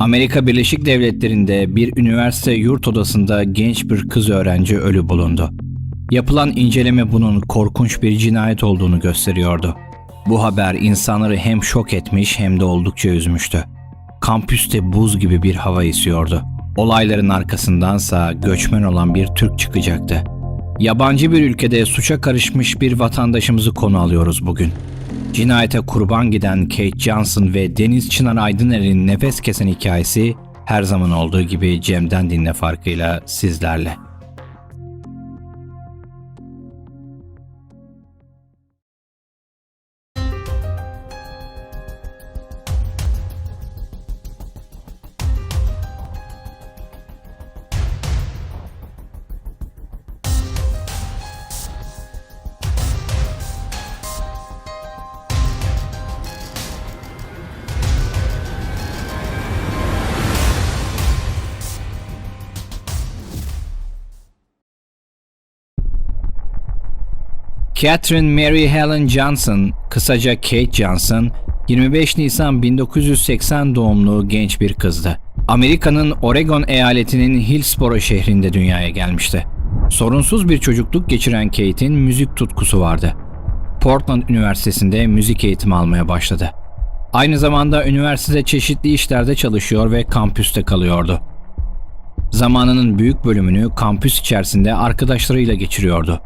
Amerika Birleşik Devletleri'nde bir üniversite yurt odasında genç bir kız öğrenci ölü bulundu. Yapılan inceleme bunun korkunç bir cinayet olduğunu gösteriyordu. Bu haber insanları hem şok etmiş hem de oldukça üzmüştü. Kampüste buz gibi bir hava esiyordu. Olayların arkasındansa göçmen olan bir Türk çıkacaktı. Yabancı bir ülkede suça karışmış bir vatandaşımızı konu alıyoruz bugün. Cinayete kurban giden Kate Johnson ve Deniz Çınar Aydıner'in nefes kesen hikayesi her zaman olduğu gibi Cem'den dinle farkıyla sizlerle. Catherine Mary Helen Johnson, kısaca Kate Johnson, 25 Nisan 1980 doğumlu genç bir kızdı. Amerika'nın Oregon eyaletinin Hillsboro şehrinde dünyaya gelmişti. Sorunsuz bir çocukluk geçiren Kate'in müzik tutkusu vardı. Portland Üniversitesi'nde müzik eğitimi almaya başladı. Aynı zamanda üniversitede çeşitli işlerde çalışıyor ve kampüste kalıyordu. Zamanının büyük bölümünü kampüs içerisinde arkadaşlarıyla geçiriyordu.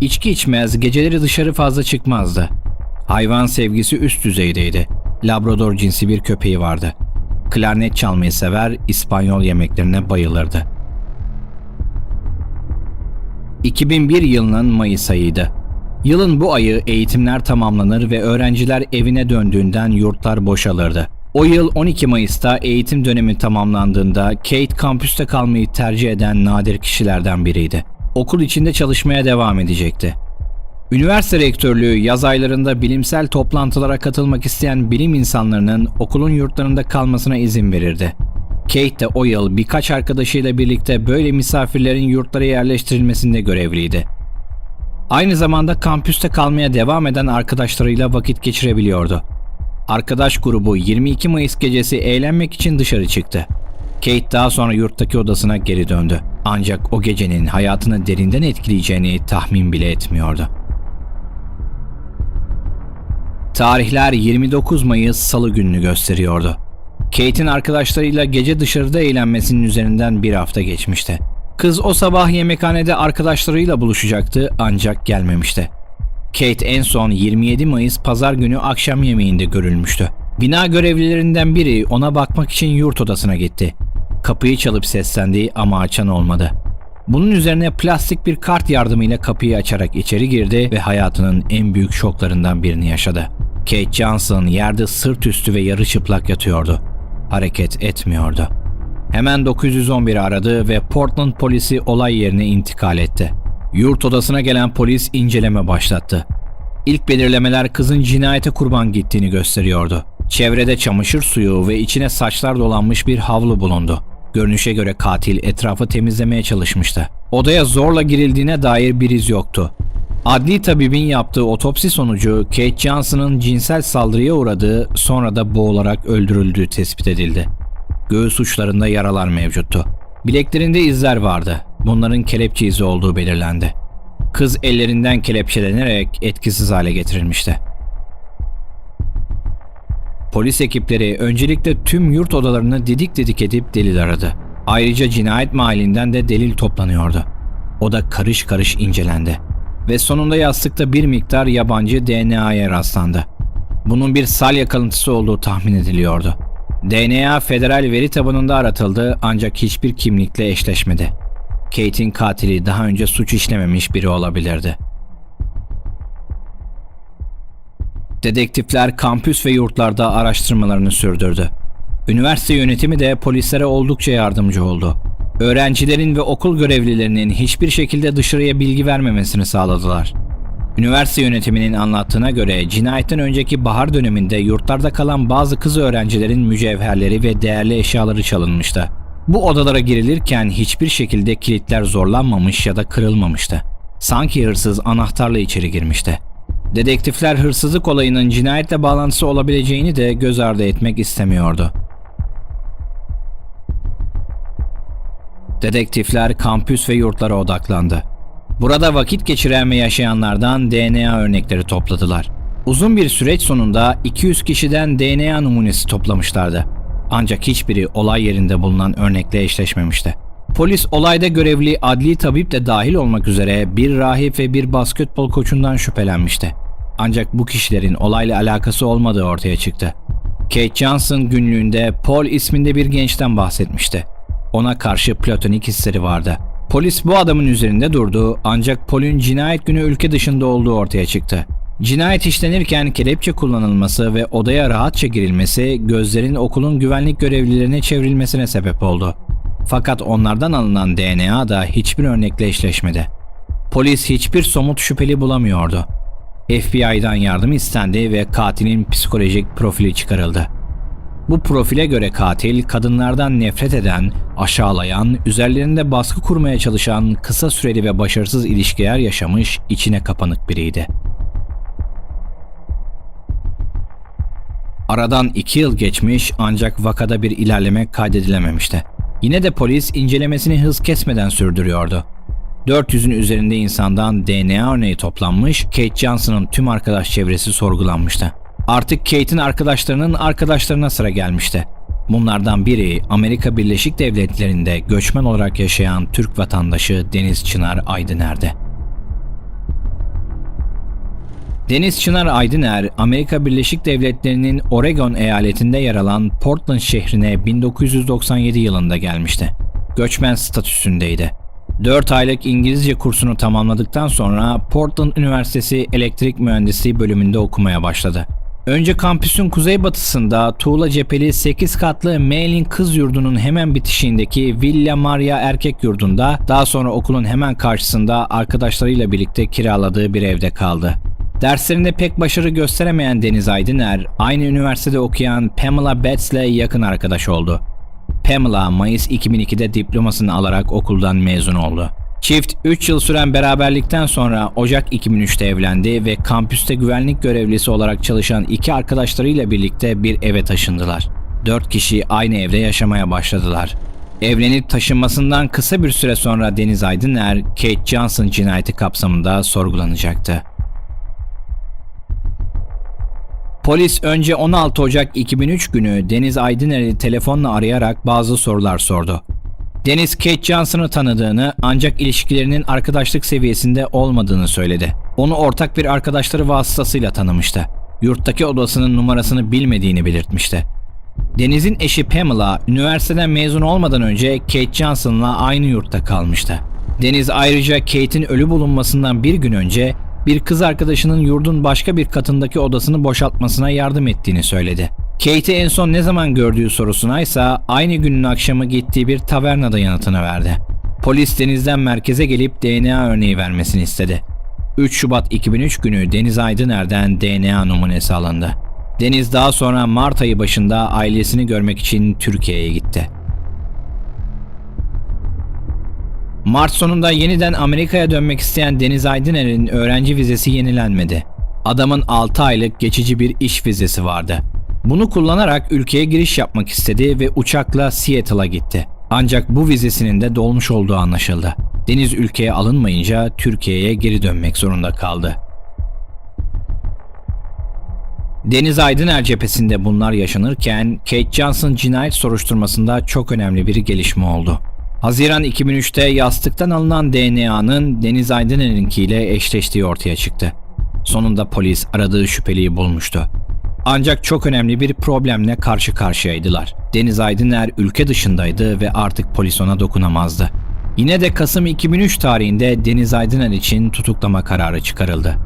İçki içmez, geceleri dışarı fazla çıkmazdı. Hayvan sevgisi üst düzeydeydi. Labrador cinsi bir köpeği vardı. Klarnet çalmayı sever, İspanyol yemeklerine bayılırdı. 2001 yılının Mayıs ayıydı. Yılın bu ayı eğitimler tamamlanır ve öğrenciler evine döndüğünden yurtlar boşalırdı. O yıl 12 Mayıs'ta eğitim dönemi tamamlandığında Kate kampüste kalmayı tercih eden nadir kişilerden biriydi okul içinde çalışmaya devam edecekti. Üniversite rektörlüğü yaz aylarında bilimsel toplantılara katılmak isteyen bilim insanlarının okulun yurtlarında kalmasına izin verirdi. Kate de o yıl birkaç arkadaşıyla birlikte böyle misafirlerin yurtlara yerleştirilmesinde görevliydi. Aynı zamanda kampüste kalmaya devam eden arkadaşlarıyla vakit geçirebiliyordu. Arkadaş grubu 22 Mayıs gecesi eğlenmek için dışarı çıktı. Kate daha sonra yurttaki odasına geri döndü. Ancak o gecenin hayatını derinden etkileyeceğini tahmin bile etmiyordu. Tarihler 29 Mayıs Salı gününü gösteriyordu. Kate'in arkadaşlarıyla gece dışarıda eğlenmesinin üzerinden bir hafta geçmişti. Kız o sabah yemekhanede arkadaşlarıyla buluşacaktı ancak gelmemişti. Kate en son 27 Mayıs pazar günü akşam yemeğinde görülmüştü. Bina görevlilerinden biri ona bakmak için yurt odasına gitti. Kapıyı çalıp seslendi ama açan olmadı. Bunun üzerine plastik bir kart yardımıyla kapıyı açarak içeri girdi ve hayatının en büyük şoklarından birini yaşadı. Kate Johnson yerde sırt üstü ve yarı çıplak yatıyordu. Hareket etmiyordu. Hemen 911 aradı ve Portland polisi olay yerine intikal etti. Yurt odasına gelen polis inceleme başlattı. İlk belirlemeler kızın cinayete kurban gittiğini gösteriyordu. Çevrede çamaşır suyu ve içine saçlar dolanmış bir havlu bulundu. Görünüşe göre katil etrafı temizlemeye çalışmıştı. Odaya zorla girildiğine dair bir iz yoktu. Adli tabibin yaptığı otopsi sonucu Kate Johnson'ın cinsel saldırıya uğradığı sonra da boğularak öldürüldüğü tespit edildi. Göğüs uçlarında yaralar mevcuttu. Bileklerinde izler vardı. Bunların kelepçe izi olduğu belirlendi. Kız ellerinden kelepçelenerek etkisiz hale getirilmişti. Polis ekipleri öncelikle tüm yurt odalarını didik didik edip delil aradı. Ayrıca cinayet mahallinden de delil toplanıyordu. O da karış karış incelendi. Ve sonunda yastıkta bir miktar yabancı DNA'ya rastlandı. Bunun bir salya kalıntısı olduğu tahmin ediliyordu. DNA federal veri tabanında aratıldı ancak hiçbir kimlikle eşleşmedi. Kate'in katili daha önce suç işlememiş biri olabilirdi. Dedektifler kampüs ve yurtlarda araştırmalarını sürdürdü. Üniversite yönetimi de polislere oldukça yardımcı oldu. Öğrencilerin ve okul görevlilerinin hiçbir şekilde dışarıya bilgi vermemesini sağladılar. Üniversite yönetiminin anlattığına göre cinayetten önceki bahar döneminde yurtlarda kalan bazı kız öğrencilerin mücevherleri ve değerli eşyaları çalınmıştı. Bu odalara girilirken hiçbir şekilde kilitler zorlanmamış ya da kırılmamıştı. Sanki hırsız anahtarla içeri girmişti. Dedektifler hırsızlık olayının cinayetle bağlantısı olabileceğini de göz ardı etmek istemiyordu. Dedektifler kampüs ve yurtlara odaklandı. Burada vakit geçiren ve yaşayanlardan DNA örnekleri topladılar. Uzun bir süreç sonunda 200 kişiden DNA numunesi toplamışlardı. Ancak hiçbiri olay yerinde bulunan örnekle eşleşmemişti. Polis olayda görevli adli tabip de dahil olmak üzere bir rahip ve bir basketbol koçundan şüphelenmişti. Ancak bu kişilerin olayla alakası olmadığı ortaya çıktı. Kate Johnson günlüğünde Paul isminde bir gençten bahsetmişti. Ona karşı platonik hisleri vardı. Polis bu adamın üzerinde durdu ancak Paul'ün cinayet günü ülke dışında olduğu ortaya çıktı. Cinayet işlenirken kelepçe kullanılması ve odaya rahatça girilmesi gözlerin okulun güvenlik görevlilerine çevrilmesine sebep oldu. Fakat onlardan alınan DNA da hiçbir örnekle eşleşmedi. Polis hiçbir somut şüpheli bulamıyordu. FBI'dan yardım istendi ve katilin psikolojik profili çıkarıldı. Bu profile göre katil kadınlardan nefret eden, aşağılayan, üzerlerinde baskı kurmaya çalışan, kısa süreli ve başarısız ilişkiler yaşamış, içine kapanık biriydi. Aradan iki yıl geçmiş ancak vakada bir ilerleme kaydedilememişti. Yine de polis incelemesini hız kesmeden sürdürüyordu. 400'ün üzerinde insandan DNA örneği toplanmış, Kate Johnson'ın tüm arkadaş çevresi sorgulanmıştı. Artık Kate'in arkadaşlarının arkadaşlarına sıra gelmişti. Bunlardan biri Amerika Birleşik Devletleri'nde göçmen olarak yaşayan Türk vatandaşı Deniz Çınar Aydıner'di. Deniz Çınar Aydıner, Amerika Birleşik Devletleri'nin Oregon eyaletinde yer alan Portland şehrine 1997 yılında gelmişti. Göçmen statüsündeydi. 4 aylık İngilizce kursunu tamamladıktan sonra Portland Üniversitesi Elektrik Mühendisliği bölümünde okumaya başladı. Önce kampüsün kuzeybatısında tuğla cepheli 8 katlı Mailin Kız Yurdu'nun hemen bitişiğindeki Villa Maria Erkek Yurdu'nda, daha sonra okulun hemen karşısında arkadaşlarıyla birlikte kiraladığı bir evde kaldı. Derslerinde pek başarı gösteremeyen Deniz Aydıner, aynı üniversitede okuyan Pamela Betts'le yakın arkadaş oldu. Pamela Mayıs 2002'de diplomasını alarak okuldan mezun oldu. Çift 3 yıl süren beraberlikten sonra Ocak 2003'te evlendi ve kampüste güvenlik görevlisi olarak çalışan iki arkadaşlarıyla birlikte bir eve taşındılar. 4 kişi aynı evde yaşamaya başladılar. Evlenip taşınmasından kısa bir süre sonra Deniz Aydıner, Kate Johnson cinayeti kapsamında sorgulanacaktı. Polis önce 16 Ocak 2003 günü Deniz Aydıner'i telefonla arayarak bazı sorular sordu. Deniz Kate Johnson'ı tanıdığını ancak ilişkilerinin arkadaşlık seviyesinde olmadığını söyledi. Onu ortak bir arkadaşları vasıtasıyla tanımıştı. Yurttaki odasının numarasını bilmediğini belirtmişti. Deniz'in eşi Pamela, üniversiteden mezun olmadan önce Kate Johnson'la aynı yurtta kalmıştı. Deniz ayrıca Kate'in ölü bulunmasından bir gün önce bir kız arkadaşının yurdun başka bir katındaki odasını boşaltmasına yardım ettiğini söyledi. Kate'i en son ne zaman gördüğü sorusuna ise aynı günün akşamı gittiği bir tavernada yanıtını verdi. Polis denizden merkeze gelip DNA örneği vermesini istedi. 3 Şubat 2003 günü Deniz Aydıner'den DNA numunesi alındı. Deniz daha sonra Mart ayı başında ailesini görmek için Türkiye'ye gitti. Mart sonunda yeniden Amerika'ya dönmek isteyen Deniz Aydıner'in öğrenci vizesi yenilenmedi. Adamın 6 aylık geçici bir iş vizesi vardı. Bunu kullanarak ülkeye giriş yapmak istedi ve uçakla Seattle'a gitti. Ancak bu vizesinin de dolmuş olduğu anlaşıldı. Deniz ülkeye alınmayınca Türkiye'ye geri dönmek zorunda kaldı. Deniz Aydıner cephesinde bunlar yaşanırken Kate Johnson cinayet soruşturmasında çok önemli bir gelişme oldu. Haziran 2003'te yastıktan alınan DNA'nın Deniz Aydıner'inkiyle eşleştiği ortaya çıktı. Sonunda polis aradığı şüpheliyi bulmuştu. Ancak çok önemli bir problemle karşı karşıyaydılar. Deniz Aydıner ülke dışındaydı ve artık polis ona dokunamazdı. Yine de Kasım 2003 tarihinde Deniz Aydıner için tutuklama kararı çıkarıldı.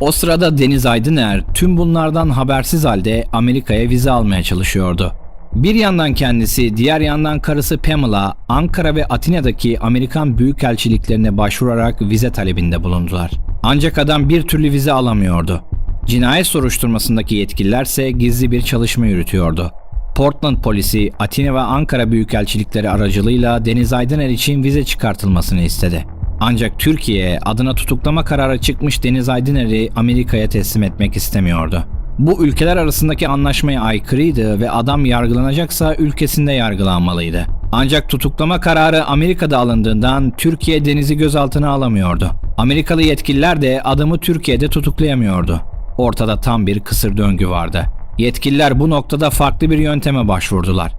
O sırada Deniz Aydıner tüm bunlardan habersiz halde Amerika'ya vize almaya çalışıyordu. Bir yandan kendisi, diğer yandan karısı Pamela, Ankara ve Atina'daki Amerikan büyükelçiliklerine başvurarak vize talebinde bulundular. Ancak adam bir türlü vize alamıyordu. Cinayet soruşturmasındaki yetkililerse gizli bir çalışma yürütüyordu. Portland polisi Atina ve Ankara büyükelçilikleri aracılığıyla Deniz Aydıner için vize çıkartılmasını istedi. Ancak Türkiye adına tutuklama kararı çıkmış Deniz Aydıner'i Amerika'ya teslim etmek istemiyordu. Bu ülkeler arasındaki anlaşmaya aykırıydı ve adam yargılanacaksa ülkesinde yargılanmalıydı. Ancak tutuklama kararı Amerika'da alındığından Türkiye denizi gözaltına alamıyordu. Amerikalı yetkililer de adamı Türkiye'de tutuklayamıyordu. Ortada tam bir kısır döngü vardı. Yetkililer bu noktada farklı bir yönteme başvurdular.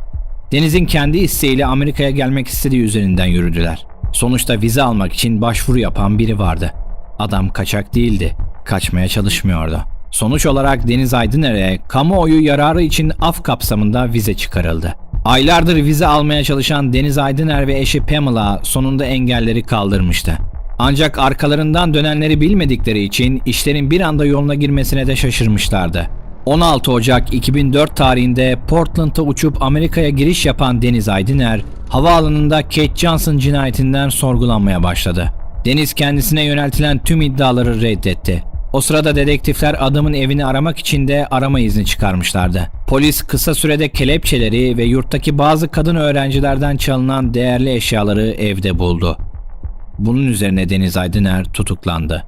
Deniz'in kendi isteğiyle Amerika'ya gelmek istediği üzerinden yürüdüler. Sonuçta vize almak için başvuru yapan biri vardı. Adam kaçak değildi, kaçmaya çalışmıyordu. Sonuç olarak Deniz Aydıner'e kamuoyu yararı için af kapsamında vize çıkarıldı. Aylardır vize almaya çalışan Deniz Aydıner ve eşi Pamela sonunda engelleri kaldırmıştı. Ancak arkalarından dönenleri bilmedikleri için işlerin bir anda yoluna girmesine de şaşırmışlardı. 16 Ocak 2004 tarihinde Portland'a uçup Amerika'ya giriş yapan Deniz Aydıner, havaalanında Kate Johnson cinayetinden sorgulanmaya başladı. Deniz kendisine yöneltilen tüm iddiaları reddetti. O sırada dedektifler adamın evini aramak için de arama izni çıkarmışlardı. Polis kısa sürede kelepçeleri ve yurttaki bazı kadın öğrencilerden çalınan değerli eşyaları evde buldu. Bunun üzerine Deniz Aydıner tutuklandı.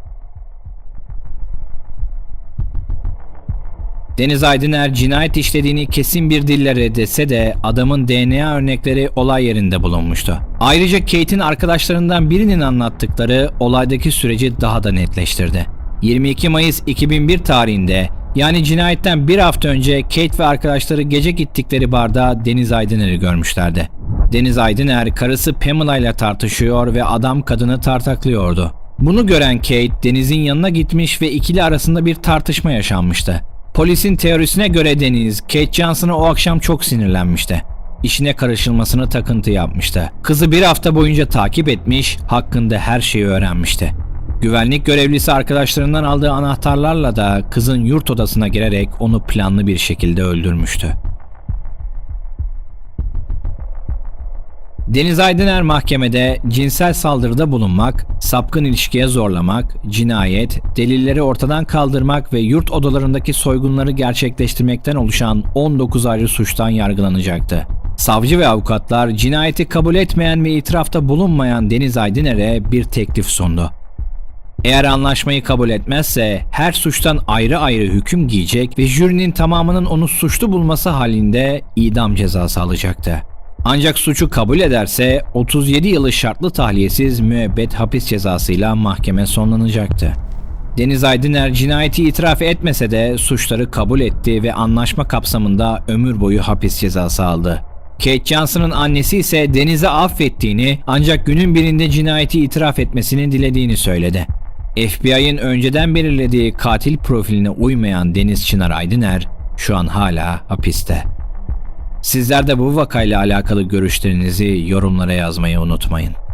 Deniz Aydıner cinayet işlediğini kesin bir dille reddetse de adamın DNA örnekleri olay yerinde bulunmuştu. Ayrıca Kate'in arkadaşlarından birinin anlattıkları olaydaki süreci daha da netleştirdi. 22 Mayıs 2001 tarihinde yani cinayetten bir hafta önce Kate ve arkadaşları gece gittikleri barda Deniz Aydıner'i görmüşlerdi. Deniz Aydıner karısı Pamela ile tartışıyor ve adam kadını tartaklıyordu. Bunu gören Kate Deniz'in yanına gitmiş ve ikili arasında bir tartışma yaşanmıştı. Polisin teorisine göre Deniz, Kate Johnson'a o akşam çok sinirlenmişti. İşine karışılmasını takıntı yapmıştı. Kızı bir hafta boyunca takip etmiş, hakkında her şeyi öğrenmişti. Güvenlik görevlisi arkadaşlarından aldığı anahtarlarla da kızın yurt odasına girerek onu planlı bir şekilde öldürmüştü. Deniz Aydıner mahkemede cinsel saldırıda bulunmak, sapkın ilişkiye zorlamak, cinayet, delilleri ortadan kaldırmak ve yurt odalarındaki soygunları gerçekleştirmekten oluşan 19 ayrı suçtan yargılanacaktı. Savcı ve avukatlar cinayeti kabul etmeyen ve itirafta bulunmayan Deniz Aydıner'e bir teklif sundu. Eğer anlaşmayı kabul etmezse her suçtan ayrı ayrı hüküm giyecek ve jürinin tamamının onu suçlu bulması halinde idam cezası alacaktı. Ancak suçu kabul ederse 37 yılı şartlı tahliyesiz müebbet hapis cezasıyla mahkeme sonlanacaktı. Deniz Aydıner cinayeti itiraf etmese de suçları kabul etti ve anlaşma kapsamında ömür boyu hapis cezası aldı. Kate Johnson'ın annesi ise Deniz'i affettiğini ancak günün birinde cinayeti itiraf etmesini dilediğini söyledi. FBI'ın önceden belirlediği katil profiline uymayan Deniz Çınar Aydıner şu an hala hapiste. Sizler de bu vakayla alakalı görüşlerinizi yorumlara yazmayı unutmayın.